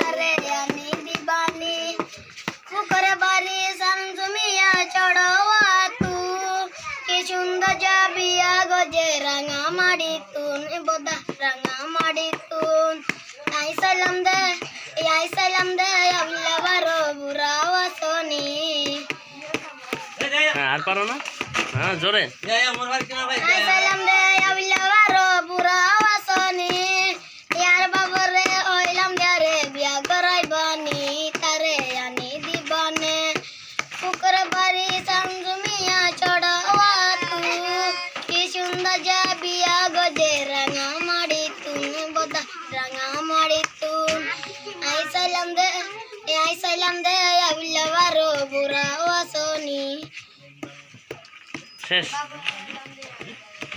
তারে আনি দিবানি পুকুরে বাড়ি সানজুমিয়া চড়ওয়া তু কি সুন্দর যাবিয়া গজে রাঙা মাড়ি তুন বোদা রাঙা মাড়ি তুন। আই সালাম দে আই সালাম দে আবলা বারো বুড়া ওয়াসনি হ্যাঁ আর পারো না? হ্যাঁ জোরে। আই সালাম দে আবলা দে দে শেষ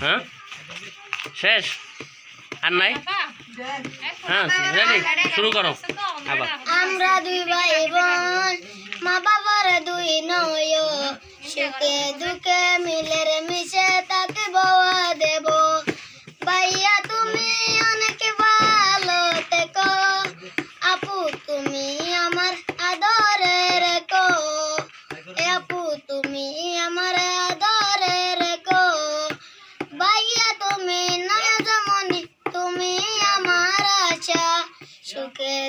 হ্যাঁ শেষ আর নাই হ্যাঁ রেডি শুরু করো আবার আমরা দুই ভাই বোন মা বাবার দুই নয় সুখে দুঃখে মিলে রে মিশে তাকে বওয়া দেব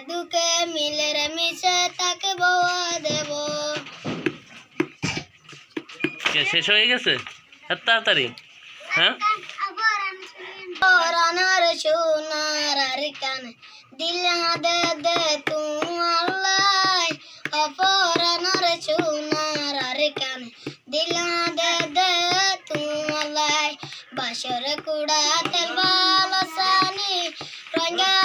দুঃখে মিলে রে মিশে তাকে বওয়া দেব শেষ হয়ে গেছে? তাড়াতাড়ি? হ্যাঁ? পরানোর সোনার আর কান দিল দে দে তু আল্লাহ। অপরানোর সোনার আর কান দিল দে দে তু আল্লাহ। বাসর কুড়া তেল বালসানি রঙ্গায়া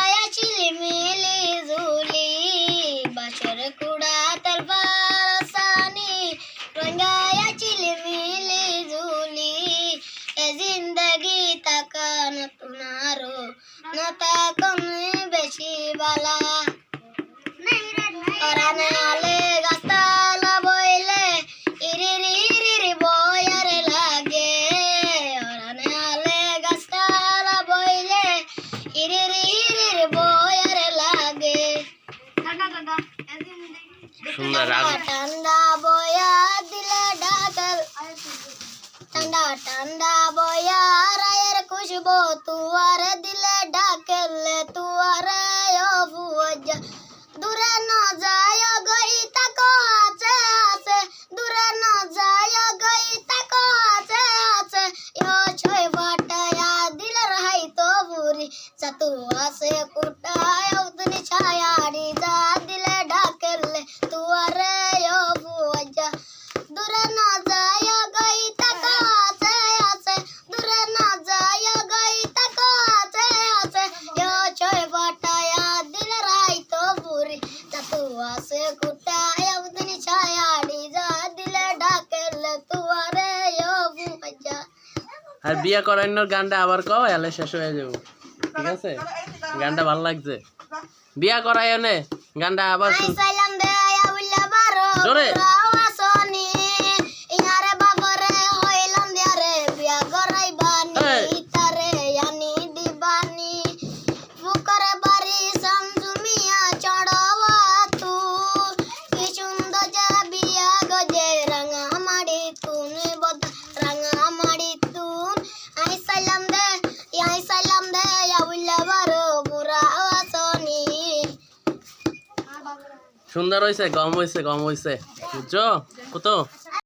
তুনারো না তাকন বেশি বালা। ওরানে আলে বইলে বয়ারে লাগে। ওরানে আলে গাছতলা বইলে ইরিরি ইরিরি বয়ারে লাগে। সুন্দর ঠান্ডা বয়া দিলে ডাকল। ঠান্ডা ঠান্ডা বয়া রায়ের খুশবু তুয়ার দিলে ডাকলে তুয়ার অবুজা দূরে ন যায় গই তাকো আছে আছে দূরে ন যায় গই তাকো আছে আছে ইহ ছয় বাটায়া দিলের হাই তো বুরি চাতু আছে কুটায় আর বিয়া করানোর গানটা আবার কও এলে শেষ হয়ে যাব। ঠিক আছে? গানটা ভালো লাগছে। বিয়া করাই নে গানটা আবার জোরে। সুন্দর হয়েছে গম হয়েছে গম হয়েছে বুঝছ? কত?